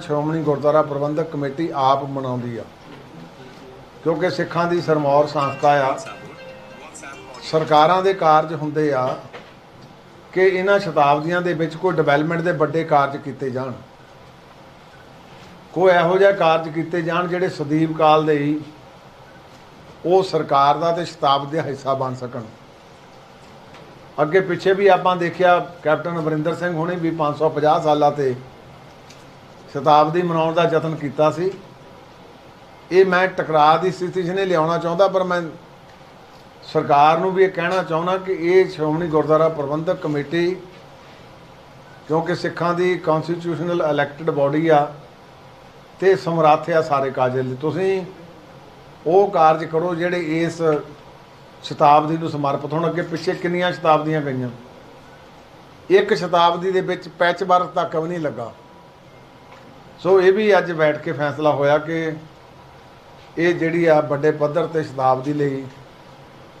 Shiromani Gurdwara Prabandhak committee ਆਪ ਮਨਾਉਂਦੀ ਆ। ਕਿਉਂਕਿ ਸਿੱਖਾਂ ਦੀ ਸਰਮੌਰ ਸੰਸਥਾ ਆ। ਸਰਕਾਰਾਂ ਦੇ ਕਾਰਜ ਹੁੰਦੇ ਆ ਕਿ ਇਹਨਾਂ ਸ਼ਤਾਬਦੀਆਂ ਦੇ ਵਿੱਚ ਕੋਈ ਡਿਵੈਲਪਮੈਂਟ ਦੇ ਵੱਡੇ ਕਾਰਜ ਕੀਤੇ ਜਾਣ। ਕੋਈ ਇਹੋ ਜਿਹਾ ਕਾਰਜ ਕੀਤੇ ਜਾਣ ਜਿਹੜੇ ਸਦੀਪ ਕਾਲ ਦੇ ਹੀ ਉਹ ਸਰਕਾਰ ਦਾ ਤੇ ਸ਼ਤਾਬਦੀ ਦਾ ਹਿੱਸਾ ਬਣ ਸਕਣ। ਅੱਗੇ ਪਿੱਛੇ ਵੀ ਆਪਾਂ ਦੇਖਿਆ ਕੈਪਟਨ ਅਮਰਿੰਦਰ ਸਿੰਘ ਹੁਣੇ ਵੀ 550 ਸਾਲਾਂ ਤੇ ਸ਼ਤਾਬਦੀ ਮਨਾਉਣ ਦਾ ਯਤਨ ਕੀਤਾ ਸੀ। ਇਹ ਮੈਂ ਟਕਰਾਅ ਦੀ ਸਥਿਤੀ 'ਚ ਨਹੀਂ ਲਿਆਉਣਾ ਚਾਹੁੰਦਾ, ਪਰ ਮੈਂ ਸਰਕਾਰ ਨੂੰ ਵੀ ਇਹ ਕਹਿਣਾ ਚਾਹੁੰਦਾ ਕਿ ਇਹ ਸ਼੍ਰੋਮਣੀ ਗੁਰਦੁਆਰਾ ਪ੍ਰਬੰਧਕ ਕਮੇਟੀ, ਕਿਉਂਕਿ ਸਿੱਖਾਂ ਦੀ ਕਨਸਟੀਟਿਊਸ਼ਨਲ ਇਲੈਕਟਡ ਬਾਡੀ ਆ, ਤੇ ਸਮਰੱਥ ਆ ਸਾਰੇ ਕਾਰਜ ਲਈ ਤੁਸੀਂ ਉਹ ਕਾਰਜ ਕਰੋ ਜਿਹੜੇ ਇਸ ਸ਼ਤਾਬਦੀ ਨੂੰ ਸਮਰਪਿਤ ਹੋਣ। ਅੱਗੇ ਪਿੱਛੇ ਕਿੰਨੀਆਂ ਸ਼ਤਾਬਦੀਆਂ ਗਈਆਂ? ਇੱਕ ਸ਼ਤਾਬਦੀ ਦੇ ਵਿੱਚ ਪੈਚ ਵਰਕ ਤੱਕ ਵੀ ਨਹੀਂ ਲੱਗਾ। ਸੋ ਇਹ ਵੀ ਅੱਜ ਬੈਠ ਕੇ ਫੈਸਲਾ ਹੋਇਆ ਕਿ ਇਹ ਜਿਹੜੀ ਆ ਵੱਡੇ ਪੱਧਰ ਤੇ ਸ਼ਤਾਬਦੀ ਲਈ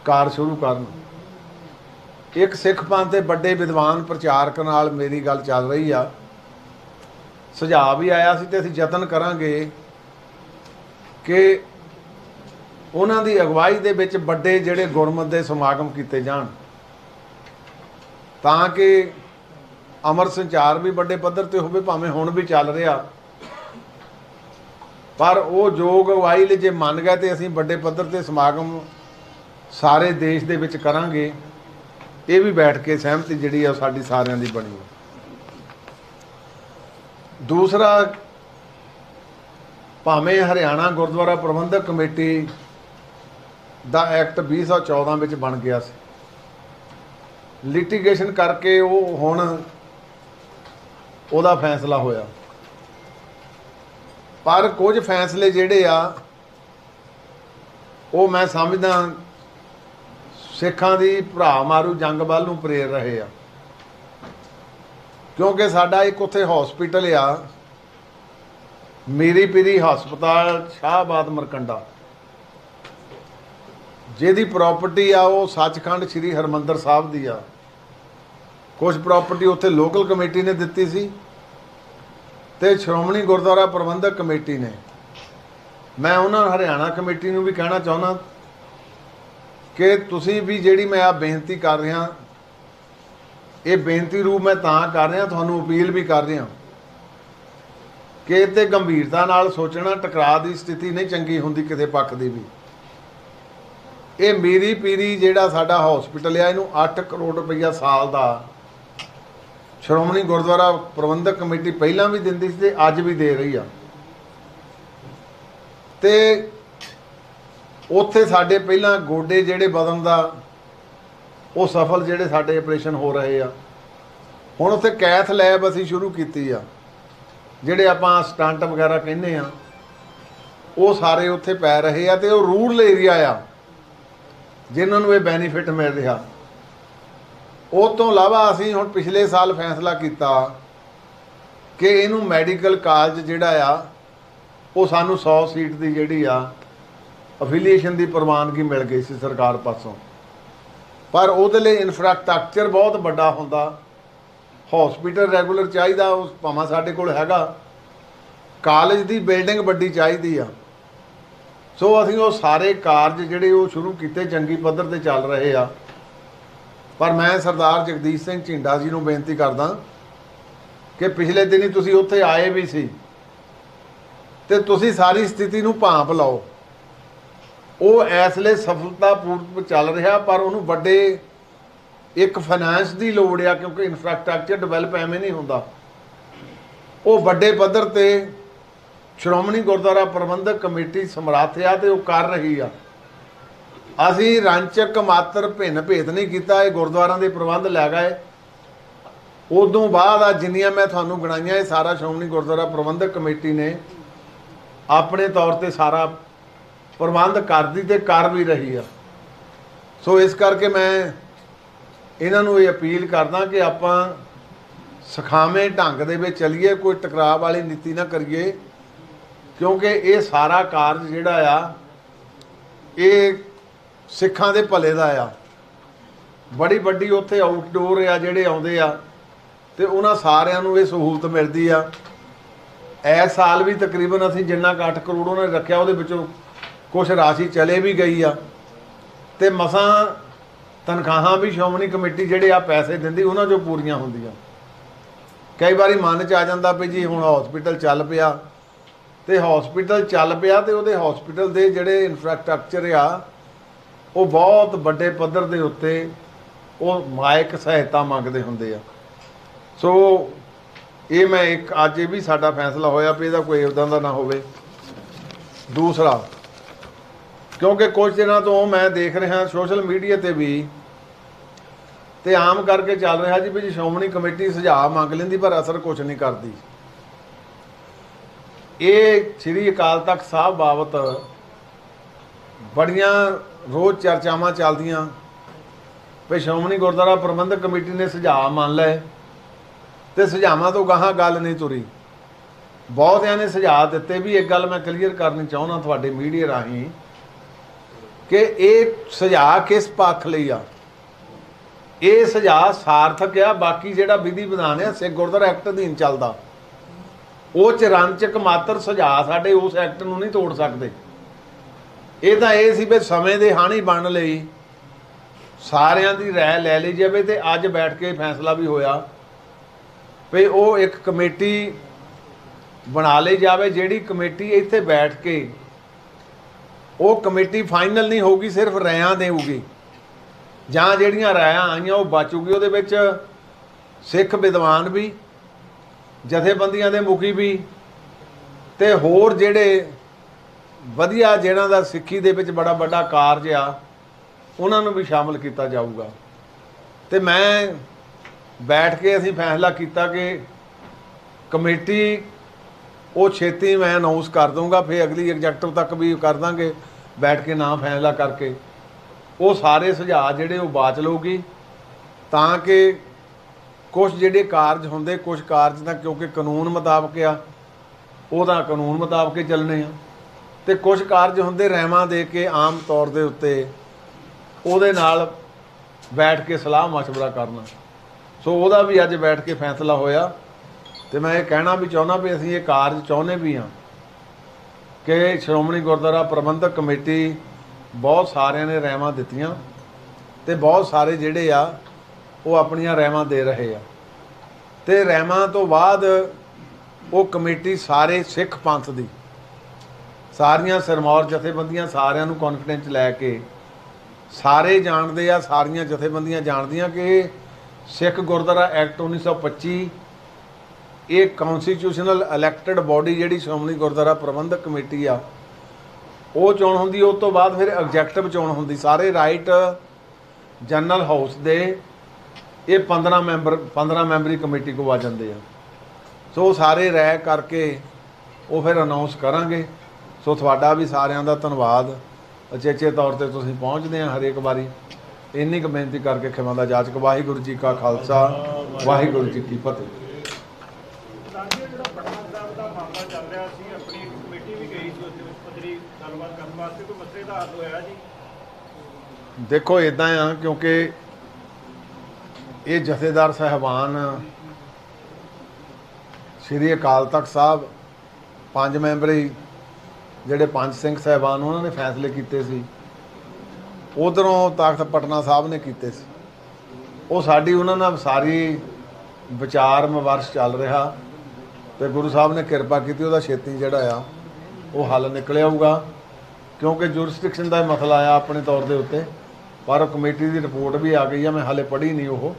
ਕਾਰ ਸ਼ੁਰੂ ਕਰਨ। ਇੱਕ ਸਿੱਖ ਪੰਥ ਦੇ ਵੱਡੇ ਵਿਦਵਾਨ ਪ੍ਰਚਾਰਕ ਨਾਲ ਮੇਰੀ ਗੱਲ ਚੱਲ ਰਹੀ ਆ। ਸੁਝਾਅ ਵੀ ਆਇਆ ਸੀ ਤੇ ਅਸੀਂ ਯਤਨ ਕਰਾਂਗੇ ਕਿ ਉਹਨਾਂ ਦੀ ਅਗਵਾਈ ਦੇ ਵਿੱਚ ਵੱਡੇ ਜਿਹੜੇ ਗੁਰਮਤ ਦੇ ਸਮਾਗਮ ਕੀਤੇ ਜਾਣ। ਤਾਂ ਕਿ ਅਮਰ ਸੰਚਾਰ ਵੀ ਵੱਡੇ ਪੱਧਰ ਤੇ ਹੋਵੇ, ਭਾਵੇਂ ਹੁਣ ਵੀ ਚੱਲ ਰਿਹਾ। ਪਰ ਉਹ ਯੋਗ ਅਗਵਾਈ ਲਈ ਜੇ ਮੰਨ ਗਏ ਤੇ ਅਸੀਂ ਵੱਡੇ ਪੱਧਰ ਤੇ ਸਮਾਗਮ ਸਾਰੇ ਦੇਸ਼ ਦੇ ਵਿੱਚ ਕਰਾਂਗੇ, ਇਹ ਵੀ ਬੈਠ ਕੇ ਸਹਿਮਤੀ ਜਿਹੜੀ ਆ ਸਾਡੀ ਸਾਰਿਆਂ ਦੀ ਬਣੀ ਦੂਸਰਾ, ਭਾਵੇਂ ਹਰਿਆਣਾ ਗੁਰਦੁਆਰਾ ਪ੍ਰਬੰਧਕ ਕਮੇਟੀ ਦਾ ਐਕਟ 2014 ਵਿੱਚ ਬਣ ਗਿਆ ਸੀ। ਲਿਟੀਗੇਸ਼ਨ ਕਰਕੇ ਉਹ ਹੁਣ ਉਹਦਾ ਫੈਸਲਾ ਹੋਇਆ। ਪਰ ਕੁਝ ਫੈਸਲੇ ਜਿਹੜੇ ਆ, ਉਹ ਮੈਂ ਸਮਝਦਾ ਸਿੱਖਾਂ ਦੀ ਭਰਾ ਮਾਰੂ ਜੰਗ ਵੱਲ ਨੂੰ ਪ੍ਰੇਰ ਰਹੇ ਆ। ਕਿਉਂਕਿ ਸਾਡਾ ਇੱਕ ਉੱਥੇ ਹਸਪੀਟਲ ਆ ਮੇਰੀ ਪੀਰੀ ਹਸਪਤਾਲ, ਸ਼ਾਹਬਾਦ, ਮਰਕੰਡਾ। ਜਿਹਦੀ ਪ੍ਰਾਪਰਟੀ ਆ, ਉਹ ਸੱਚਖੰਡ ਸ੍ਰੀ ਹਰਮੰਦਰ ਸਾਹਿਬ ਦੀ ਆ। ਕੁਝ ਪ੍ਰਾਪਰਟੀ ਉੱਥੇ ਲੋਕਲ ਕਮੇਟੀ ਨੇ ਦਿੱਤੀ ਸੀ। ਤੇ ਸ਼੍ਰੋਮਣੀ ਗੁਰਦੁਆਰਾ ਪ੍ਰਬੰਧਕ ਕਮੇਟੀ ਨੇ। ਮੈਂ ਉਹਨਾਂ ਹਰਿਆਣਾ ਕਮੇਟੀ ਨੂੰ ਵੀ ਕਹਿਣਾ ਚਾਹੁੰਦਾ ਕਿ ਤੁਸੀਂ ਵੀ ਜਿਹੜੀ ਮੈਂ ਆ ਬੇਨਤੀ ਕਰ ਰਿਹਾ, ਇਹ ਬੇਨਤੀ ਰੂਪ ਮੈਂ ਤਾਂ ਕਰ ਰਿਹਾ, ਤੁਹਾਨੂੰ ਅਪੀਲ ਵੀ ਕਰ ਰਿਹਾ। ਕਿ ਇਹ ਤੇ ਗੰਭੀਰਤਾ ਨਾਲ ਸੋਚਣਾ, ਟਕਰਾਅ ਦੀ ਸਥਿਤੀ ਨਹੀਂ ਚੰਗੀ ਹੁੰਦੀ ਕਿਸੇ ਪੱਖ ਦੀ ਵੀ। ਇਹ ਮੇਰੀ ਪੀਰੀ ਜਿਹੜਾ ਸਾਡਾ ਹਸਪੀਟਲ ਆ, ਇਹਨੂੰ 8 ਕਰੋੜ ਰੁਪਈਆ ਸਾਲ ਦਾ ਸ਼੍ਰੋਮਣੀ ਗੁਰਦੁਆਰਾ ਪ੍ਰਬੰਧਕ ਕਮੇਟੀ ਪਹਿਲਾਂ ਵੀ ਦਿੰਦੀ ਸੀ ਤੇ ਅੱਜ ਵੀ ਦੇ ਰਹੀ ਆ। ਤੇ ਉੱਥੇ ਸਾਡੇ ਪਹਿਲਾਂ ਗੋਡੇ ਜਿਹੜੇ ਬਦਨ ਦਾ, ਉਹ ਸਫਲ ਜਿਹੜੇ ਸਾਡੇ ਆਪਰੇਸ਼ਨ ਹੋ ਰਹੇ ਆ। ਹੁਣ ਉੱਥੇ ਕੈਥ ਲੈਬ ਅਸੀਂ ਸ਼ੁਰੂ ਕੀਤੀ ਆ, ਜਿਹੜੇ ਆਪਾਂ ਸਟੰਟ ਵਗੈਰਾ ਕਹਿੰਦੇ ਆ, ਉਹ ਸਾਰੇ ਉੱਥੇ ਪੈ ਰਹੇ ਆ ਤੇ ਉਹ ਰੂਰਲ ਏਰੀਆ ਆ, ਜਿਨ੍ਹਾਂ ਨੂੰ ਇਹ ਬੈਨੀਫਿਟ ਮਿਲ ਰਿਹਾ। ਉਹ ਤੋਂ ਇਲਾਵਾ ਅਸੀਂ ਹੁਣ ਪਿਛਲੇ ਸਾਲ ਫੈਸਲਾ ਕੀਤਾ ਕਿ ਇਹਨੂੰ ਮੈਡੀਕਲ ਕਾਲਜ ਜਿਹੜਾ ਆ, ਉਹ ਸਾਨੂੰ 100 ਸੀਟ ਦੀ ਜਿਹੜੀ ਆ ਅਫੀਲੀਏਸ਼ਨ ਦੀ ਪ੍ਰਵਾਨਗੀ ਮਿਲ ਗਈ ਸੀ ਸਰਕਾਰ ਪਾਸੋਂ। ਪਰ ਉਹਦੇ ਲਈ ਇਨਫਰਾਸਟ੍ਰਕਚਰ ਬਹੁਤ ਵੱਡਾ ਹੁੰਦਾ। ਹਸਪੀਟਲ ਰੈਗੂਲਰ ਚਾਹੀਦਾ ਉਸ ਭਾਵੇਂ ਸਾਡੇ ਕੋਲ ਹੈਗਾ। ਕਾਲਜ ਦੀ ਬਿਲਡਿੰਗ ਵੱਡੀ ਚਾਹੀਦੀ ਆ। ਸੋ ਅਸੀਂ ਉਹ ਸਾਰੇ ਕਾਰਜ ਜਿਹੜੇ ਉਹ ਸ਼ੁਰੂ ਕੀਤੇ, ਚੰਗੀ ਪੱਧਰ ਤੇ ਚੱਲ ਰਹੇ ਆ। ਪਰ ਮੈਂ ਸਰਦਾਰ ਜਗਦੀਸ਼ ਸਿੰਘ ਝਿੰਡਾ ਜੀ ਨੂੰ ਬੇਨਤੀ ਕਰਦਾ ਕਿ ਪਿਛਲੇ ਦਿਨੀ ਤੁਸੀਂ ਉੱਥੇ ਆਏ ਵੀ ਸੀ ਤੇ ਤੁਸੀਂ ਸਾਰੀ ਸਥਿਤੀ ਨੂੰ ਭਾਂਪ ਲਓ। ਉਹ ਇਸ ਲਈ ਸਫਲਤਾਪੂਰਵਕ ਚੱਲ ਰਿਹਾ, ਪਰ ਉਹਨੂੰ ਵੱਡੇ ਇੱਕ ਫਾਈਨਾਂਸ ਦੀ ਲੋੜ ਆ, ਕਿਉਂਕਿ ਇਨਫਰਾਸਟ੍ਰਕਚਰ ਡਿਵੈਲਪ ਐਵੇਂ ਨਹੀਂ ਹੁੰਦਾ। ਉਹ ਵੱਡੇ ਪੱਧਰ ਤੇ ਸ਼੍ਰੋਮਣੀ ਗੁਰਦੁਆਰਾ ਪ੍ਰਬੰਧਕ ਕਮੇਟੀ ਸਮਰੱਥ ਆ ਤੇ ਉਹ ਕਰ ਰਹੀ ਆ। ਅਸੀਂ ਰੰਚਕ ਮਾਤਰ ਭਿੰਨ ਭੇਤ ਨਹੀਂ ਕੀਤਾ, ਇਹ ਗੁਰਦੁਆਰਾਂ ਦੇ ਪ੍ਰਬੰਧ ਲੈ ਗਏ। ਉਦੋਂ ਬਾਅਦ ਆ ਜਿੰਨੀਆਂ ਮੈਂ ਤੁਹਾਨੂੰ ਗਣਾਈਆਂ ਇਹ ਸਾਰਾ ਸ਼੍ਰੋਮਣੀ ਗੁਰਦੁਆਰਾ ਪ੍ਰਬੰਧਕ ਕਮੇਟੀ ਨੇ ਆਪਣੇ ਤੌਰ ਤੇ ਸਾਰਾ ਪ੍ਰਬੰਧ ਕਰਦੀ ਤੇ ਕਰ ਵੀ ਰਹੀ ਆ। ਸੋ ਇਸ ਕਰਕੇ ਮੈਂ ਇਹਨਾਂ ਨੂੰ ਇਹ ਅਪੀਲ ਕਰਦਾ ਕਿ ਆਪਾਂ ਸਖਾਵੇਂ ਢੰਗ ਦੇ ਵਿੱਚ ਚੱਲੀਏ, ਕੋਈ ਟਕਰਾਅ ਵਾਲੀ ਨੀਤੀ ਨਾ ਕਰੀਏ, ਕਿਉਂਕਿ ਇਹ ਸਾਰਾ ਕਾਰਜ ਜਿਹੜਾ ਆ, ਇਹ ਸਿੱਖਾਂ ਦੇ ਭਲੇ ਦਾ ਆ। ਬੜੀ ਵੱਡੀ ਉੱਥੇ ਆਊਟਡੋਰ ਆ ਜਿਹੜੇ ਆਉਂਦੇ ਆ। ਤੇ ਉਹਨਾਂ ਸਾਰਿਆਂ ਨੂੰ ਇਹ ਸਹੂਲਤ ਮਿਲਦੀ ਆ। ਇਸ ਸਾਲ ਵੀ ਤਕਰੀਬਨ ਅਸੀਂ ਜਿੰਨਾ ਕੁ 8 ਕਰੋੜ ਉਹਨਾਂ ਨੇ ਰੱਖਿਆ, ਉਹਦੇ ਵਿੱਚੋਂ ਕੁਝ ਰਾਸ਼ੀ ਚਲੇ ਵੀ ਗਈ ਆ। ਤੇ ਮਸਾਂ ਤਨਖਾਹਾਂ ਵੀ ਸ਼੍ਰੋਮਣੀ ਕਮੇਟੀ ਜਿਹੜੇ ਆ ਪੈਸੇ ਦਿੰਦੀ, ਉਹਨਾਂ 'ਚੋਂ ਪੂਰੀਆਂ ਹੁੰਦੀਆਂ। ਕਈ ਵਾਰੀ ਮਨ 'ਚ ਆ ਜਾਂਦਾ ਵੀ ਜੀ ਹੁਣ ਹਸਪੀਟਲ ਚੱਲ ਪਿਆ। ਤੇ ਹਸਪੀਟਲ ਚੱਲ ਪਿਆ ਤੇ ਉਹਦੇ ਹਸਪੀਟਲ ਦੇ ਜਿਹੜੇ ਇਨਫਰਾਸਟ੍ਰਕਚਰ ਆ ਉਹ ਬਹੁਤ ਵੱਡੇ ਪੱਧਰ ਦੇ ਉੱਤੇ ਉਹ ਮਾਇਕ ਸਹਾਇਤਾ ਮੰਗਦੇ ਹੁੰਦੇ ਆ। ਸੋ ਇਹ ਮੈਂ ਇੱਕ ਅੱਜ ਇਹ ਵੀ ਸਾਡਾ ਫੈਸਲਾ ਹੋਇਆ ਵੀ ਇਹਦਾ ਕੋਈ ਉਦਾਂ ਦਾ ਨਾ ਹੋਵੇ। ਦੂਸਰਾ, ਕਿਉਂਕਿ ਕੁਝ ਦਿਨਾਂ ਤੋਂ ਮੈਂ ਦੇਖ ਰਿਹਾ, ਸੋਸ਼ਲ ਮੀਡੀਆ ਤੇ ਵੀ ਤੇ ਆਮ ਕਰਕੇ ਚੱਲ ਰਿਹਾ ਜੀ ਵੀ ਸ਼੍ਰੋਮਣੀ ਕਮੇਟੀ ਸੁਝਾਅ ਮੰਗ ਲੈਂਦੀ ਪਰ ਅਸਰ ਕੁਝ ਨਹੀਂ ਕਰਦੀ। ਇਹ ਸ੍ਰੀ ਅਕਾਲ ਤਖਤ ਸਾਹਿਬ ਬਾਬਤ ਬੜੀਆਂ ਰੋਜ਼ ਚਰਚਾਵਾਂ ਚੱਲਦੀਆਂ। ਵੀ ਸ਼੍ਰੋਮਣੀ ਗੁਰਦੁਆਰਾ ਪ੍ਰਬੰਧਕ ਕਮੇਟੀ ਨੇ ਸੁਝਾਅ ਮੰਨ ਲਏ ਤੇ ਸੁਝਾਵਾਂ ਤੋਂ ਗਾਹਾਂ ਗੱਲ ਨਹੀਂ ਤੁਰੀ। ਬਹੁਤਿਆਂ ਨੇ ਸੁਝਾਅ ਦਿੱਤੇ ਵੀ ਇੱਕ ਗੱਲ ਮੈਂ ਕਲੀਅਰ ਕਰਨੀ ਚਾਹੁੰਦਾ ਤੁਹਾਡੇ ਮੀਡੀਆ ਰਾਹੀਂ ਕਿ ਇਹ ਸੁਝਾਅ ਕਿਸ ਪੱਖ ਲਈ ਆ? ਇਹ ਸੁਝਾਅ ਸਾਰਥਕ ਆ, ਬਾਕੀ ਜਿਹੜਾ ਵਿਧੀ ਵਿਧਾਨ ਹੈ ਸਿੱਖ ਗੁਰਦੁਆਰਾ ਐਕਟ ਅਧੀਨ ਚੱਲਦਾ। ਉਹ ਚਰਨਚਕ ਮਾਤਰ ਸੁਝਾਅ ਸਾਡੇ ਉਸ ਐਕਟ ਨੂੰ ਨਹੀਂ ਤੋੜ ਸਕਦੇ। ਇਹ ਤਾਂ ਇਹ ਸੀ ਵੀ ਸਮੇਂ ਦੇ ਹਾਣੀ ਬਣ ਲਈ ਸਾਰਿਆਂ ਦੀ ਰਾਏ ਲੈ ਲਈ ਜਾਵੇ ਤੇ ਅੱਜ ਬੈਠ ਕੇ ਫੈਸਲਾ ਵੀ ਹੋਇਆ ਵੀ ਉਹ ਇੱਕ ਕਮੇਟੀ ਬਣਾ ਲਈ ਜਾਵੇ, ਜਿਹੜੀ ਕਮੇਟੀ ਇੱਥੇ ਬੈਠ ਕੇ ਉਹ ਕਮੇਟੀ ਫਾਈਨਲ ਨਹੀਂ ਹੋਊਗੀ, ਸਿਰਫ ਰਾਇਆਂ ਦੇਊਗੀ। ਜਾਂ ਜਿਹੜੀਆਂ ਰਾਇਆਂ ਆਈਆਂ ਉਹ ਬਚੂਗੀ, ਉਹਦੇ ਵਿੱਚ ਸਿੱਖ ਵਿਦਵਾਨ ਵੀ, ਜਥੇਬੰਦੀਆਂ ਦੇ ਮੁਖੀ ਵੀ ਤੇ ਹੋਰ ਜਿਹੜੇ ਵਧੀਆ ਜਿਹਨਾਂ ਦਾ ਸਿੱਖੀ ਦੇ ਵਿੱਚ ਬੜਾ ਵੱਡਾ ਕਾਰਜ ਆ, ਉਹਨਾਂ ਨੂੰ ਵੀ ਸ਼ਾਮਲ ਕੀਤਾ ਜਾਊਗਾ। ਤੇ ਮੈਂ ਬੈਠ ਕੇ ਅਸੀਂ ਫੈਸਲਾ ਕੀਤਾ ਕਿ ਕਮੇਟੀ, ਉਹ ਛੇਤੀ ਮੈਂ ਅਨਾਉਂਸ ਕਰ ਦੂੰਗਾ ਫਿਰ ਅਗਲੀ ਐਗਜ਼ੈਕਟਿਵ ਤੱਕ ਵੀ ਕਰ ਦਾਂਗੇ, ਬੈਠ ਕੇ ਨਾ ਫੈਸਲਾ ਕਰਕੇ। ਉਹ ਸਾਰੇ ਸੁਝਾਅ ਜਿਹੜੇ ਉਹ ਬਾਚ ਲਊਗੀ, ਤਾਂ ਕਿ ਕੁਝ ਜਿਹੜੇ ਕਾਰਜ ਹੁੰਦੇ ਕੁਝ ਕਾਰਜ ਤਾਂ ਕਿਉਂਕਿ ਕਾਨੂੰਨ ਮੁਤਾਬਕ ਆ ਉਹ ਤਾਂ ਕਾਨੂੰਨ ਮੁਤਾਬਕ ਹੀ ਚੱਲਣੇ ਆ। ਤੇ ਕੁਝ ਕਾਰਜ ਹੁੰਦੇ ਰਹਿਮਾਂ ਦੇ ਕੇ ਆਮ ਤੌਰ ਦੇ ਉੱਤੇ ਉਹਦੇ ਨਾਲ ਬੈਠ ਕੇ ਸਲਾਹ ਮਸ਼ਵਰਾ ਕਰਨਾ। ਸੋ ਉਹਦਾ ਵੀ ਅੱਜ ਬੈਠ ਕੇ ਫੈਸਲਾ ਹੋਇਆ ਤੇ ਮੈਂ ਇਹ ਕਹਿਣਾ ਵੀ ਚਾਹੁੰਦਾ ਵੀ ਅਸੀਂ ਇਹ ਕਾਰਜ ਚਾਹੁੰਦੇ ਵੀ ਹਾਂ ਕਿ ਸ਼੍ਰੋਮਣੀ ਗੁਰਦੁਆਰਾ ਪ੍ਰਬੰਧਕ ਕਮੇਟੀ ਬਹੁਤ ਸਾਰਿਆਂ ਨੇ ਰਹਿਮਾਂ ਦਿੱਤੀਆਂ ਤੇ ਬਹੁਤ ਸਾਰੇ ਜਿਹੜੇ ਆ ਉਹ ਆਪਣੀਆਂ ਰਹਿਮਾਂ ਦੇ ਰਹੇ ਆ। ਤੇ ਰਹਿਮਾਂ ਤੋਂ ਬਾਅਦ ਉਹ ਕਮੇਟੀ ਸਾਰੇ ਸਿੱਖ ਪੰਥ ਦੀ ਸਾਰੀਆਂ ਸਰਮੌਰ ਜਥੇਬੰਦੀਆਂ ਸਾਰਿਆਂ ਨੂੰ ਕੌਨਫੀਡੈਂਸ ਲੈ ਕੇ ਸਾਰੇ ਜਾਣਦੇ ਆ, ਸਾਰੀਆਂ ਜਥੇਬੰਦੀਆਂ ਜਾਣਦੀਆਂ ਕਿ ਸਿੱਖ ਗੁਰਦੁਆਰਾ ਐਕਟ 1925 ਇਹ ਕਨਸਟੀਟਿਊਸ਼ਨਲ ਇਲੈਕਟਡ ਬਾਡੀ ਜਿਹੜੀ ਸ਼੍ਰੋਮਣੀ ਗੁਰਦੁਆਰਾ ਪ੍ਰਬੰਧਕ ਕਮੇਟੀ ਆ, ਉਹ ਚੋਣ ਹੁੰਦੀ ਉਸ ਤੋਂ ਬਾਅਦ ਫਿਰ ਐਗਜ਼ੈਕਟਿਵ ਚੋਣ ਹੁੰਦੀ। ਸਾਰੇ ਰਾਈਟ ਜਨਰਲ ਹਾਊਸ ਦੇ ਇਹ 15 ਮੈਂਬਰ 15 ਮੈਂਬਰੀ ਕਮੇਟੀ ਕੋ ਆ ਜਾਂਦੇ ਆ। ਸੋ ਸਾਰੇ ਰਹਿ ਕਰਕੇ ਉਹ ਫਿਰ ਅਨਾਉਂਸ ਕਰਾਂਗੇ। ਸੋ ਤੁਹਾਡਾ ਵੀ ਸਾਰਿਆਂ ਦਾ ਧੰਨਵਾਦ। ਅਚੇਚੇ ਤੌਰ ਤੇ ਤੁਸੀਂ ਪਹੁੰਚਦੇ ਆ ਹਰੇਕ ਵਾਰੀ। ਇੰਨੀ ਕੁ ਬੇਨਤੀ ਕਰਕੇ ਖਿਮਾ ਦਾ ਜਾਚਕ, ਵਾਹਿਗੁਰੂ ਜੀ ਕਾ ਖਾਲਸਾ, ਵਾਹਿਗੁਰੂ ਜੀ ਕੀ ਫਤਿਹ। ਦੇਖੋ ਇਦਾਂ ਆ, ਕਿਉਂਕਿ ਇਹ ਜਥੇਦਾਰ ਸਹਿਬਾਨ ਸ੍ਰੀ ਅਕਾਲ ਤਖਤ ਸਾਹਿਬ, ਪੰਜ ਮੈਂਬਰੀ ਜਿਹੜੇ ਪੰਜ ਸਿੰਘ ਸਹਿਬਾਨ ਉਹਨਾਂ ਨੇ ਫੈਸਲੇ ਕੀਤੇ ਸੀ, ਉਧਰੋਂ ਤਾਕਤ ਪਟਨਾ ਸਾਹਿਬ ਨੇ ਕੀਤੇ ਸੀ। ਉਹ ਸਾਡੀ ਉਹਨਾਂ ਨਾਲ ਸਾਰੀ ਵਿਚਾਰ ਵਿਮਰਸ਼ ਚੱਲ ਰਿਹਾ ਤੇ ਗੁਰੂ ਸਾਹਿਬ ਨੇ ਕਿਰਪਾ ਕੀਤੀ, ਉਹਦਾ ਛੇਤੀ ਜਿਹੜਾ ਆ, ਉਹ ਹੱਲ ਨਿਕਲ ਆਊਗਾ। ਕਿਉਂਕਿ ਜੁਰਿਸਡਿਕਸ਼ਨ ਦਾ ਮਸਲਾ ਆ ਆਪਣੇ ਤੌਰ ਦੇ ਉੱਤੇ, ਪਰ ਕਮੇਟੀ ਦੀ ਰਿਪੋਰਟ ਵੀ ਆ ਗਈ ਆ, ਮੈਂ ਹਾਲੇ ਪੜ੍ਹੀ ਨਹੀਂ ਉਹ।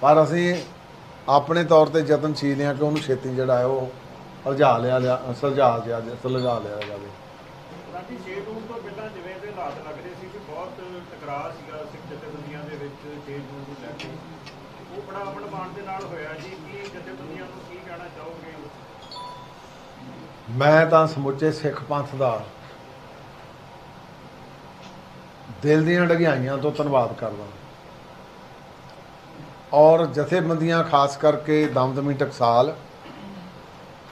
ਪਰ ਅਸੀਂ ਆਪਣੇ ਤੌਰ ਤੇ ਯਤਨਸ਼ੀਲ ਹਾਂ ਕਿ ਉਹਨੂੰ ਛੇਤੀ ਜਿਹੜਾ ਹੈ ਉਹ ਸੁਲਝਾ ਲਿਆ ਲਿਆ ਸੁਲਝਾ ਲਿਆ ਸੁਲਝਾ ਲਿਆ ਜਾਵੇ ਸਾਡੀ 6 ਜੂਨ ਤੋਂ ਪਹਿਲਾਂ ਜਿਵੇਂ ਦੇ ਹਾਲਾਤ ਲੱਗ ਰਹੇ ਸੀ ਕਿ ਬਹੁਤ ਟਕਰਾਅ ਸੀਗਾ ਸਿੱਖ ਜਥੇਬੰਦੀਆਂ ਦੇ ਵਿੱਚ 6 ਜੂਨ ਨੂੰ ਲੈ ਕੇ। ਉਹ ਬੜਾ ਅਮਨ ਮਾਨ ਦੇ ਨਾਲ ਹੋਇਆ ਜੀ ਕੀ ਜਥੇਬੰਦੀਆਂ ਨੂੰ ਕੀ ਕਹਿਣਾ ਚਾਹੋਗੇ? ਮੈਂ ਤਾਂ ਸਮੁੱਚੇ ਸਿੱਖ ਪੰਥ ਦਾ ਦਿਲ ਦੀਆਂ ਡਗਿਆਈਆਂ ਤੋਂ ਧੰਨਵਾਦ ਕਰਦਾ ਔਰ ਜਥੇਬੰਦੀਆਂ ਖਾਸ ਕਰਕੇ ਦਮਦਮੀ ਟਕਸਾਲ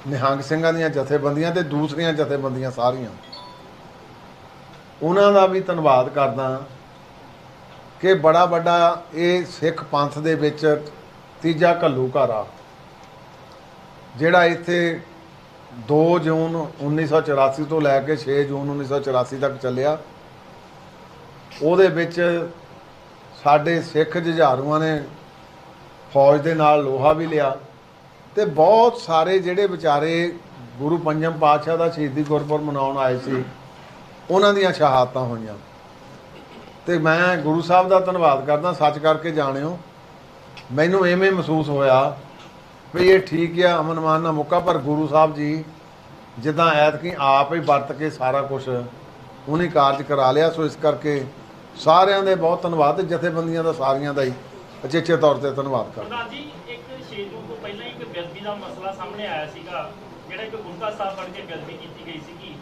ਨਿਹੰਗ ਸਿੰਘਾਂ ਦੀਆਂ ਜਥੇਬੰਦੀਆਂ ਤੇ ਦੂਸਰੀਆਂ ਜਥੇਬੰਦੀਆਂ ਸਾਰੀਆਂ। ਉਹਨਾਂ ਦਾ ਵੀ ਧੰਨਵਾਦ ਕਰਦਾ ਕਿ ਬੜਾ ਵੱਡਾ ਇਹ ਸਿੱਖ ਪੰਥ ਦੇ ਵਿੱਚ ਤੀਜਾ ਘੱਲੂ ਘਰ ਆ ਜਿਹੜਾ ਇੱਥੇ 2 ਜੂਨ 1984 ਤੋਂ ਲੈ ਕੇ 6 ਜੂਨ 1984 ਤੱਕ ਚੱਲਿਆ। ਉਹਦੇ ਵਿੱਚ ਸਾਡੇ ਸਿੱਖ ਜੁਝਾਰੂਆਂ ਨੇ ਫੌਜ ਦੇ ਨਾਲ ਲੋਹਾ ਵੀ ਲਿਆ। ਤੇ ਬਹੁਤ ਸਾਰੇ ਜਿਹੜੇ ਵਿਚਾਰੇ ਗੁਰੂ ਪੰਜਮ ਪਾਤਸ਼ਾਹ ਦਾ ਸ਼ਹੀਦੀ ਗੁਰਪੁਰਬ ਮਨਾਉਣ ਆਏ ਸੀ, ਉਹਨਾਂ ਦੀਆਂ ਸ਼ਹਾਦਤਾਂ ਹੋਈਆਂ। ਤੇ ਮੈਂ ਗੁਰੂ ਸਾਹਿਬ ਦਾ ਧੰਨਵਾਦ ਕਰਦਾ, ਸੱਚ ਕਰਕੇ ਜਾਣਿਓ, ਮੈਨੂੰ ਐਵੇਂ ਮਹਿਸੂਸ ਹੋਇਆ ਵੀ ਇਹ ਠੀਕ ਆ, ਅਮਨ ਮਾਨ ਦਾ ਮੌਕਾ, ਪਰ ਗੁਰੂ ਸਾਹਿਬ ਜੀ ਜਿੱਦਾਂ ਐਤਕੀ ਆਪ ਹੀ ਵਰਤ ਕੇ ਸਾਰਾ ਕੁਝ ਉਹਨੇ ਕਾਰਜ ਕਰਾ ਲਿਆ, ਸੋ ਇਸ ਕਰਕੇ ਸਾਰਿਆਂ ਦੇ ਬਹੁਤ ਧੰਨਵਾਦ, ਤੇ ਜਥੇਬੰਦੀਆਂ ਦਾ ਸਾਰੀਆਂ ਦਾ ਹੀ ਅਚੇਚੇ ਤੌਰ ਤੇ ਧੰਨਵਾਦ ਕਰਦਾ ਪ੍ਰਧਾਨ ਜੀ ਇੱਕ 6 ਜੂਨ ਤੋਂ ਪਹਿਲਾਂ ਹੀ ਇੱਕ ਬੇਅਦਬੀ ਦਾ ਮਸਲਾ ਸਾਹਮਣੇ ਆਇਆ ਸੀਗਾ, ਜਿਹੜਾ ਇੱਕ ਗੁਰਕਾ ਸਾਹਿਬ ਬਣ ਕੇ ਬੇਅਦਬੀ ਕੀਤੀ ਗਈ ਸੀਗੀ।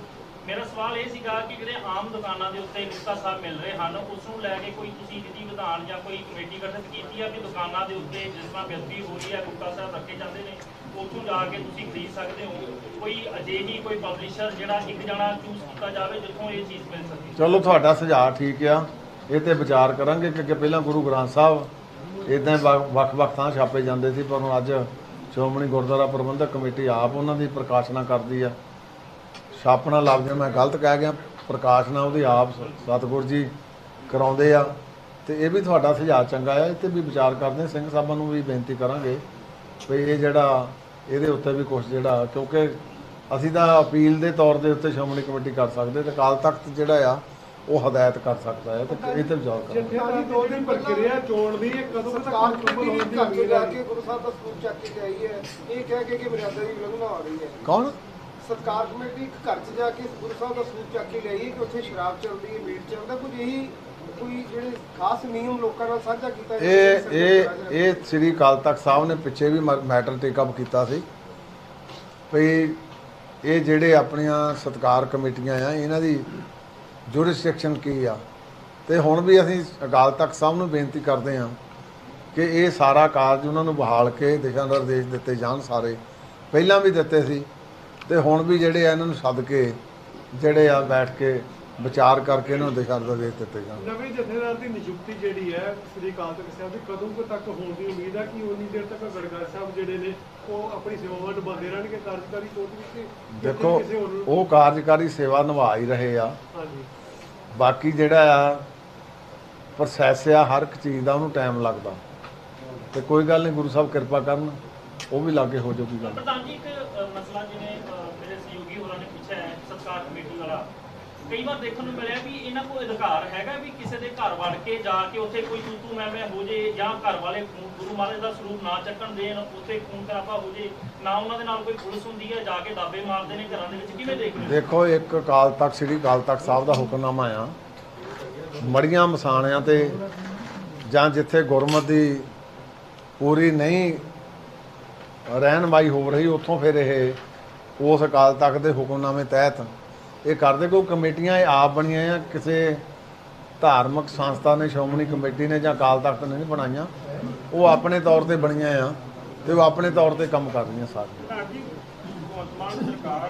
ਮੇਰਾ ਸਵਾਲ ਇਹ ਸੀਗਾ ਕਿ ਜਿਹੜੇ ਆਮ ਦੁਕਾਨਾਂ ਦੇ ਉੱਤੇ ਗੁਰਕਾ ਸਾਹਿਬ ਮਿਲ ਰਹੇ ਹਨ ਉਸ ਨੂੰ ਲੈ ਕੇ ਕੋਈ ਤੁਸੀਂ ਵਿਧੀ ਵਿਧਾਨ ਜਾਂ ਕੋਈ ਕਮੇਟੀ ਗਠਿਤ ਕੀਤੀ ਆ ਕਿ ਦੁਕਾਨਾਂ ਦੇ ਉੱਤੇ ਜਿਸ ਤਰ੍ਹਾਂ ਬੇਅਦਬੀ ਹੋ ਰਹੀ ਹੈ ਗੁਰਕਾ ਸਾਹਿਬ ਰੱਖੇ ਜਾਂਦੇ ਨੇ, ਉੱਥੋਂ ਜਾ ਕੇ ਤੁਸੀਂ ਖਰੀਦ ਸਕਦੇ ਹੋ? ਕੋਈ ਅਜਿਹੀ ਕੋਈ ਪਬਲਿਸ਼ਰ ਜਿਹੜਾ ਇੱਕ ਜਣਾ ਚੂਜ਼ ਕੀਤਾ ਜਾਵੇ ਜਿੱਥੋਂ ਇਹ ਚੀਜ਼ ਮਿਲ ਸਕੇ? ਚਲੋ, ਤੁਹਾਡਾ ਸੁਝਾਅ ਠੀਕ ਆ। ਇਹ ਤੇ ਵਿਚਾਰ ਕਰਾਂਗੇ ਕਿ ਪਹਿਲਾਂ ਗੁਰੂ ਗ੍ਰੰਥ ਸਾਹਿਬ ਇਦਾਂ ਵੱਖ-ਵੱਖ ਥਾਂ ਛਾਪੇ ਜਾਂਦੇ ਸੀ, ਪਰ ਹੁਣ ਅੱਜ ਸ਼੍ਰੋਮਣੀ ਗੁਰਦੁਆਰਾ ਪ੍ਰਬੰਧਕ ਕਮੇਟੀ ਆਪ ਉਹਨਾਂ ਦੀ ਪ੍ਰਕਾਸ਼ਨਾ ਕਰਦੀ ਆ। ਛਾਪਣਾ ਲਫ਼ਜ਼ ਮੈਂ ਗਲਤ ਕਹਿ ਗਿਆ, ਪ੍ਰਕਾਸ਼ਨਾ ਉਹਦੀ ਆਪ ਸ- ਸਤਿਗੁਰ ਜੀ ਕਰਾਉਂਦੇ ਆ। ਤੇ ਇਹ ਵੀ ਤੁਹਾਡਾ ਸੁਝਾਅ ਚੰਗਾ ਆ ਇਹ ਤੇ ਵੀ ਵਿਚਾਰ ਕਰਦੇ, ਸਿੰਘ ਸਾਹਿਬਾਂ ਨੂੰ ਵੀ ਬੇਨਤੀ ਕਰਾਂਗੇ ਵੀ ਇਹ ਜਿਹੜਾ, ਇਹਦੇ ਉੱਤੇ ਵੀ ਕੁਝ ਜਿਹੜਾ, ਕਿਉਂਕਿ ਅਸੀਂ ਤਾਂ ਅਪੀਲ ਦੇ ਤੌਰ ਦੇ ਉੱਤੇ ਸ਼੍ਰੋਮਣੀ ਕਮੇਟੀ ਕਰ ਸਕਦੇ, ਤੇ ਅਕਾਲ ਤਖਤ ਜਿਹੜਾ ਆ ਉਹ ਹਦਾਇਤ ਕਰ ਸਕਦਾ ਹੈ ਤੇ ਇਹ ਤੇ ਵਿਚਾਰ ਕਰਾਂਗੇ ਜਥੇਦਾਰੀ ਦੋ ਦਿਨ ਪ੍ਰਕਿਰਿਆ ਚੋਣ ਦੀ ਇਹ ਕਦੋਂ ਤੱਕ ਸਰਕਾਰ ਮੁਕੰਮਲ ਕਮੇਟੀ ਹੋਣ ਦੀ ਘਰ ਚ ਉਮੀਦ ਜਾ ਹੈ। ਕੇ ਗੁਰੂ ਸਾਹਿਬ ਦਾ ਸਰੂਪ ਚੱਕ ਕੇ ਆਈ ਹੈ। ਇਹ ਕਹਿ ਕੇ ਕਿ ਮਰਿਆਦਾ ਦੀ ਉਲੰਘਣਾ ਹੋ ਰਹੀ ਹੈ। ਕੌਣ? ਸਰਕਾਰ ਕਮੇਟੀ ਇੱਕ ਘਰ ਚ ਜਾ ਕੇ ਗੁਰੂ ਸਾਹਿਬ ਦਾ ਸਰੂਪ ਚੱਕ ਕੇ ਲਈ ਹੈ ਕਿ ਉੱਥੇ ਸ਼ਰਾਬ ਚੱਲਦੀ ਹੈ ਮੀਟ ਚੱਲਦਾ ਕੁਝ ਇਹੀ ਕੋਈ ਜਿਹੜੇ ਖਾਸ ਨਿਯਮ ਲੋਕਾਂ ਨਾਲ ਸਾਂਝਾ ਕੀਤਾ ਜਾਵੇ ਇਹ ਸੰਗਤ ਇਹ ਰਾਜ ਰੱਖੇ। ਇਹ ਸ੍ਰੀ ਅਕਾਲ ਤਖਤ ਸਾਹਿਬ ਨੇ ਪਿੱਛੇ ਵੀ ਮੈਟਰ ਟੇਕ ਅਪ ਕੀਤਾ ਸੀ। ਵੀ ਇਹ ਜਿਹੜੇ ਆਪਣੀਆਂ ਸਤਕਾਰ ਕਮੇਟੀਆਂ ਆ ਇਹਨਾਂ ਦੀ ਜੁਰਿਸਡਿਕਸ਼ਨ ਕੀ ਆ? ਤੇ ਹੁਣ ਵੀ ਅਸੀਂ ਅਕਾਲ ਤਖਤ ਸਾਹਿਬ ਨੂੰ ਬੇਨਤੀ ਕਰਦੇ ਹਾਂ ਕਿ ਇਹ ਸਾਰਾ ਕਾਰਜ ਉਹਨਾਂ ਨੂੰ ਬਹਾਲ ਕੇ ਦਿਸ਼ਾ ਨਿਰਦੇਸ਼ ਦਿੱਤੇ ਜਾਣ ਸਾਰੇ। ਪਹਿਲਾਂ ਵੀ ਦਿੱਤੇ ਸੀ ਤੇ ਹੁਣ ਵੀ ਜਿਹੜੇ ਆ ਇਹਨਾਂ ਨੂੰ ਸੱਦ ਕੇ ਜਿਹੜੇ ਆ ਬੈਠ ਕੇ ਵਿਚਾਰ ਕਰਕੇ ਇਹਨਾਂ ਨੂੰ ਦਿਸ਼ਾ ਨਿਰਦੇਸ਼ ਦਿੱਤੇ ਜਾਣ। ਨਵੇਂ ਜਥੇਦਾਰ ਦੀ ਨਿਯੁਕਤੀ ਜਿਹੜੀ ਹੈ, ਸ੍ਰੀ ਅਕਾਲ ਤਖਤ ਸਾਹਿਬ ਦੀ, ਕਦੋਂ ਤੱਕ ਹੋਣ ਦੀ ਉਮੀਦ ਹੈ ਕਿ ਉਨੀ ਦੇਰ ਤੱਕ ਗੜਗੜ ਸਾਹਿਬ ਜਿਹੜੇ ਨੇ ਉਹ ਆਪਣੀ ਸੇਵਾਵਾਂ ਨਿਭਾਉਂਦੇ ਰਹਿਣਗੇ ਕਾਰਜਕਾਰੀ ਦੇਖੋ ਉਹ ਕਾਰਜਕਾਰੀ ਸੇਵਾ ਨਿਭਾ ਹੀ ਰਹੇ ਆ। ਹਾਂਜੀ। ਬਾਕੀ ਜਿਹੜਾ ਆ ਪ੍ਰੋਸੈਸ ਆ ਹਰ ਇੱਕ ਚੀਜ਼ ਦਾ ਉਹਨੂੰ ਟਾਈਮ ਲੱਗਦਾ। ਤੇ ਕੋਈ ਗੱਲ ਨਹੀਂ ਗੁਰੂ ਸਾਹਿਬ ਕਿਰਪਾ ਕਰਨ ਉਹ ਵੀ ਲਾਗੇ ਹੋ ਜਾਊਗੀ ਗੱਲ। ਪ੍ਰਧਾਨ ਜੀ ਇੱਕ ਮਸਲਾ ਜਿਵੇਂ ਮੇਰੇ ਸਹਿਯੋਗੀ ਹੋਰਾਂ ਨੇ ਪੁੱਛਿਆ ਹੈ ਸਤਕਾਰ ਕਮੇਟੀ ਵਾਲਾ। ਕਈ ਵਾਰ ਦੇਖਣ ਨੂੰ ਮਿਲਿਆ ਵੀ ਇਹਨਾਂ ਕੋਲ ਅਧਿਕਾਰ ਹੈਗਾ ਵੀ ਕਿਸੇ ਦੇ ਘਰ ਵੜ ਕੇ ਜਾ ਕੇ ਉੱਥੇ ਕੋਈ ਤੂੰ ਤੂੰ ਮੈਂ ਮੈਂ ਹੋ ਜੇ ਜਾਂ ਘਰ ਵਾਲੇ ਗੁਰੂ ਮਹਾਰਾਜ ਦਾ ਸਰੂਪ ਨਾ ਚੱਕਣ ਦੇਣ, ਉੱਥੇ ਖੂਨ ਖਰਾਬਾ ਹੋ ਜੇ, ਨਾ ਉਹਨਾਂ ਦੇ ਨਾਲ ਕੋਈ ਪੁਲਿਸ ਹੁੰਦੀ ਹੈ, ਜਾ ਕੇ ਦਾਬੇ ਮਾਰਦੇ ਨੇ ਘਰਾਂ ਦੇ ਵਿੱਚ, ਕਿਵੇਂ ਦੇਖਦੇ ਦੇਖੋ, ਇੱਕ ਅਕਾਲ ਤਖਤ, ਸ੍ਰੀ ਅਕਾਲ ਤਖਤ ਸਾਹਿਬ ਦਾ ਹੁਕਮਨਾਮਾ ਆ। ਮੜੀਆਂ ਮਸਾਣਿਆਂ ਤੇ ਜਾਂ ਜਿੱਥੇ ਗੁਰਮਤ ਦੀ ਪੂਰੀ ਨਹੀਂ ਰਹਿਨਮਾਈ ਹੋ ਰਹੀ, ਉੱਥੋਂ ਫਿਰ ਇਹ ਉਸ ਅਕਾਲ ਤਖਤ ਦੇ ਹੁਕਮਨਾਮੇ ਤਹਿਤ ਇਹ ਕਰਦੇ ਕੋਈ ਕਮੇਟੀਆਂ ਇਹ ਆਪ ਬਣੀਆਂ ਆ ਕਿਸੇ ਧਾਰਮਿਕ ਸੰਸਥਾ ਨੇ ਸ਼੍ਰੋਮਣੀ ਕਮੇਟੀ ਨੇ ਜਾਂ ਅਕਾਲ ਤਖਤ ਨੇ ਨਹੀਂ ਬਣਾਈਆਂ ਉਹ ਆਪਣੇ ਤੌਰ ਤੇ ਬਣੀਆਂ ਆ ਤੇ ਉਹ ਆਪਣੇ ਤੌਰ ਤੇ ਕੰਮ ਕਰ ਰਹੀਆਂ ਸਾਰੀਆਂ। ਜੀ ਭਗਵੰਤ ਮਾਨ ਸਰਕਾਰ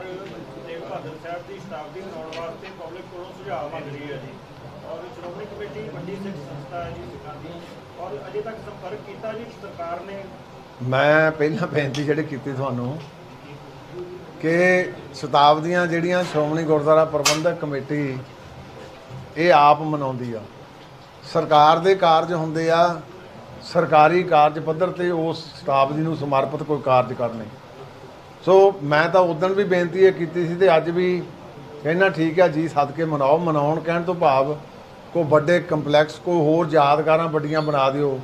ਤੇਗ ਬਹਾਦਰ ਸਾਹਿਬ ਦੀ ਸ਼ਤਾਬਦੀ ਮਨਾਉਣ ਵਾਸਤੇ ਪਬਲਿਕ ਕੋਲੋਂ ਸੁਝਾਅ ਮੰਗ ਰਹੀ ਹੈ ਜੀ। ਔਰ ਸ਼੍ਰੋਮਣੀ ਕਮੇਟੀ ਵੱਡੀ ਸਿੱਖ ਸੰਸਥਾ ਹੈ ਜੀ ਸਿੱਖਾਂ ਦੀ। ਔਰ ਅਜੇ ਤੱਕ ਸੰਪਰਕ ਕੀਤਾ ਜੀ ਸਰਕਾਰ ਨੇ? ਮੈਂ ਪਹਿਲਾਂ ਬੇਨਤੀ ਜਿਹੜੀ ਕੀਤੀ ਤੁਹਾਨੂੰ ਕਿ ਸ਼ਤਾਬਦੀਆਂ ਜਿਹੜੀਆਂ ਸ਼੍ਰੋਮਣੀ ਗੁਰਦੁਆਰਾ ਪ੍ਰਬੰਧਕ ਕਮੇਟੀ, ਇਹ ਆਪ ਮਨਾਉਂਦੀ ਆ। ਸਰਕਾਰ ਦੇ ਕਾਰਜ ਹੁੰਦੇ ਆ, ਸਰਕਾਰੀ ਕਾਰਜ ਪੱਧਰ ਤੇ ਉਸ ਸ਼ਤਾਬਦੀ ਨੂੰ ਸਮਰਪਿਤ ਕੋਈ ਕਾਰਜ ਕਰਨੇ ਸੋ ਮੈਂ ਤਾਂ ਉਦੋਂ ਵੀ ਬੇਨਤੀ ਇਹ ਕੀਤੀ ਸੀ ਤੇ ਅੱਜ ਵੀ ਕਹਿੰਦਾ ਠੀਕ ਆ, ਜੀ ਸਦਕੇ ਮਨਾਓ, ਮਨਾਉਣ ਕਹਿਣ ਤੋਂ ਭਾਵ ਕੋ ਵੱਡੇ ਕੰਪਲੈਕਸ ਕੋ ਹੋਰ ਯਾਦਗਾਰਾਂ ਵੱਡੀਆਂ ਬਣਾ ਦਿਓ।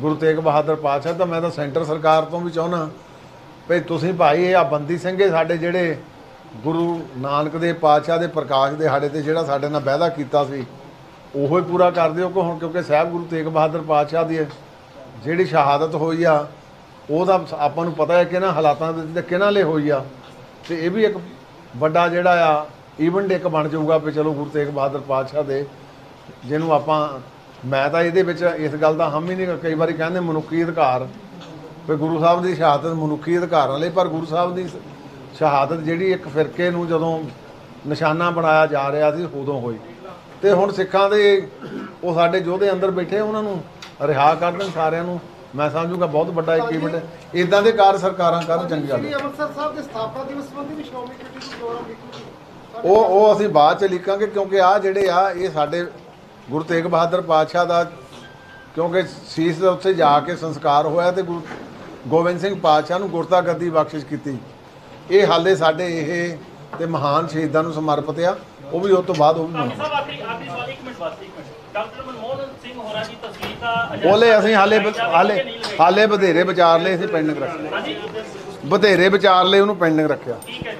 ਗੁਰੂ ਤੇਗ ਬਹਾਦਰ ਪਾਤਸ਼ਾਹ, ਤਾਂ ਮੈਂ ਤਾਂ ਸੈਂਟਰ ਸਰਕਾਰ ਤੋਂ ਵੀ ਚਾਹੁੰਦਾ ਭਈ ਤੁਸੀਂ ਭਾਈ ਇਹ ਆ ਬੰਦੀ ਸਿੰਘੇ ਸਾਡੇ ਜਿਹੜੇ ਗੁਰੂ ਨਾਨਕ ਦੇ ਪਾਤਸ਼ਾਹ ਦੇ ਪ੍ਰਕਾਸ਼ ਦੇ ਹਾੜੇ ਤੇ ਜਿਹੜਾ ਸਾਡੇ ਨਾਲ ਵਾਅਦਾ ਕੀਤਾ ਸੀ, ਉਹੋ ਹੀ ਪੂਰਾ ਕਰ ਦਿਓ ਕਿ ਹੁਣ ਕਿਉਂਕਿ ਸਾਹਿਬ ਗੁਰੂ ਤੇਗ ਬਹਾਦਰ ਪਾਤਸ਼ਾਹ ਦੀ ਜਿਹੜੀ ਸ਼ਹਾਦਤ ਹੋਈ ਆ, ਉਹਦਾ ਆਪਾਂ ਨੂੰ ਪਤਾ ਹੈ ਕਿ ਨਾ ਹਾਲਾਤਾਂ ਦੇ ਕਿਹਨਾਂ ਲਈ ਹੋਈ ਆ। ਤੇ ਇਹ ਵੀ ਇੱਕ ਵੱਡਾ ਜਿਹੜਾ ਆ ਈਵੈਂਟ ਇੱਕ ਬਣ ਜਾਊਗਾ ਵੀ ਚਲੋ ਗੁਰੂ ਤੇਗ ਬਹਾਦਰ ਪਾਤਸ਼ਾਹ ਦੇ, ਜਿਹਨੂੰ ਆਪਾਂ, ਮੈਂ ਤਾਂ ਇਹਦੇ ਵਿੱਚ ਇਸ ਗੱਲ ਦਾ ਹਮ ਹੀ ਨਹੀਂ ਕਈ ਵਾਰੀ ਕਹਿੰਦੇ ਮਨੁੱਖੀ ਅਧਿਕਾਰ ਵੀ ਗੁਰੂ ਸਾਹਿਬ ਦੀ ਸ਼ਹਾਦਤ ਮਨੁੱਖੀ ਅਧਿਕਾਰਾਂ ਲਈ ਪਰ ਗੁਰੂ ਸਾਹਿਬ ਦੀ ਸ਼ਹਾਦਤ ਜਿਹੜੀ ਇੱਕ ਫਿਰਕੇ ਨੂੰ ਜਦੋਂ ਨਿਸ਼ਾਨਾ ਬਣਾਇਆ ਜਾ ਰਿਹਾ ਸੀ ਉਦੋਂ ਹੋਈ। ਤੇ ਹੁਣ ਸਿੱਖਾਂ ਦੇ ਉਹ ਸਾਡੇ ਯੋਧੇ ਅੰਦਰ ਬੈਠੇ ਉਹਨਾਂ ਨੂੰ ਰਿਹਾ ਕਰ ਦੇਣ ਸਾਰਿਆਂ ਨੂੰ। ਮੈਂ ਸਮਝੂਗਾ ਬਹੁਤ ਵੱਡਾ ਅਚੀਵਮੈਂਟ ਇਦਾਂ ਦੇ ਕਾਰ ਸਰਕਾਰਾਂ ਕਰਨ ਚੰਗੀ ਗੱਲ ਹੈ। ਅੰਮ੍ਰਿਤਸਰ ਸਾਹਿਬ ਦੇ ਸਥਾਪਨਾ ਦਿਵਸ ਸੰਬੰਧੀ ਵੀ ਸ਼੍ਰੋਮਣੀ ਕਮੇਟੀ ਨੂੰ ਪ੍ਰੋਗਰਾਮ ਲਿਖੂਗੀ ਉਹ ਉਹ ਅਸੀਂ ਬਾਅਦ ਚ ਲਿਖਾਂਗੇ ਕਿਉਂਕਿ ਆ ਜਿਹੜੇ ਆ ਇਹ ਸਾਡੇ ਗੁਰੂ ਤੇਗ ਬਹਾਦਰ ਪਾਤਸ਼ਾਹ ਦਾ ਕਿਉਂਕਿ ਸੀਸ ਦੇ ਉੱਤੇ ਜਾ ਕੇ ਸੰਸਕਾਰ ਹੋਇਆ ਤੇ ਗੁਰੂ ਗੋਬਿੰਦ ਸਿੰਘ ਪਾਤਸ਼ਾਹ ਨੂੰ ਗੁਰਤਾ ਗੱਦੀ ਬਖਸ਼ਿਸ਼ ਕੀਤੀ। ਇਹ ਹਾਲੇ ਸਾਡੇ ਇਹ ਤੇ ਮਹਾਨ ਸ਼ਹੀਦਾਂ ਨੂੰ ਸਮਰਪਿਤ ਆ। ਉਹ ਵੀ ਉਸ ਤੋਂ ਬਾਅਦ ਉਹ ਵੀ। ਸਾਹਿਬ ਆਖਰੀ ਆਖਰੀ ਸਵਾਲ ਇੱਕ ਮਿੰਟ ਬਸ ਇੱਕ ਮਿੰਟ। ਡਾਕਟਰ ਮਨਮੋਹਨ ਸਿੰਘ ਹੋਰਾਂ ਦੀ ਤਸਵੀਰ ਦਾ ਬੋਲੇ ਅਸੀਂ ਹਾਲੇ ਹਾਲੇ? ਹਾਲੇ ਬਧੇਰੇ ਵਿਚਾਰ ਲਏ ਅਸੀਂ ਪੈਂਡਿੰਗ ਰੱਖਿਆ ਹਾਂਜੀ। ਬਧੇਰੇ ਵਿਚਾਰ ਲਏ ਉਹਨੂੰ ਪੈਂਡਿੰਗ ਰੱਖਿਆ। ਠੀਕ ਹੈ